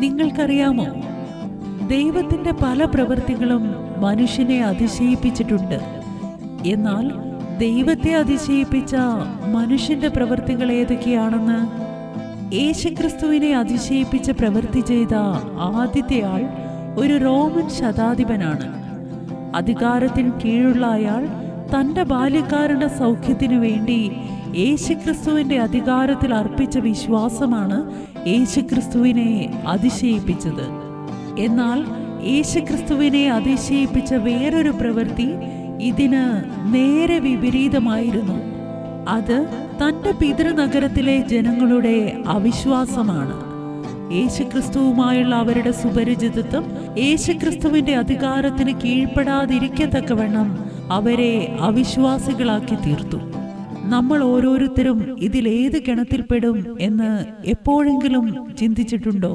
നിങ്ങൾക്കറിയാമോ? ദൈവത്തിന്റെ പല പ്രവൃത്തികളും മനുഷ്യനെ അതിശയിപ്പിച്ചിട്ടുണ്ട്. എന്നാൽ ദൈവത്തെ അതിശയിപ്പിച്ച മനുഷ്യന്റെ പ്രവൃത്തികൾ ഏതൊക്കെയാണെന്ന്? യേശുക്രിസ്തുവിനെ അതിശയിപ്പിച്ച പ്രവൃത്തി ചെയ്ത ആദ്യത്തെ ആൾ ഒരു റോമൻ ശതാധിപനാണ്. അധികാരത്തിന് കീഴുള്ള അയാൾ തന്റെ ബാല്യക്കാരുടെ സൗഖ്യത്തിനു വേണ്ടി യേശുക്രിസ്തുവിന്റെ അധികാരത്തിൽ അർപ്പിച്ച വിശ്വാസമാണ് യേശുക്രിസ്തുവിനെ അതിശയിപ്പിച്ചത്. എന്നാൽ യേശുക്രിസ്തുവിനെ അതിശയിപ്പിച്ച വേറൊരു പ്രവൃത്തി ഇതിന് നേരെ വിപരീതമായിരുന്നു. അത് തന്റെ പിതൃനഗരത്തിലെ ജനങ്ങളുടെ അവിശ്വാസമാണ്. യേശുക്രിസ്തുവുമായുള്ള അവരുടെ സുപരിചിതത്വം യേശുക്രിസ്തുവിന്റെ അധികാരത്തിന് കീഴ്പ്പെടാതിരിക്കത്തക്കവണ്ണം അവരെ അവിശ്വാസികളാക്കി തീർത്തു. നമ്മൾ ഓരോരുത്തരും ഇതിലേത് കിണത്തിൽപ്പെടും എന്ന് എപ്പോഴെങ്കിലും ചിന്തിച്ചിട്ടുണ്ടോ?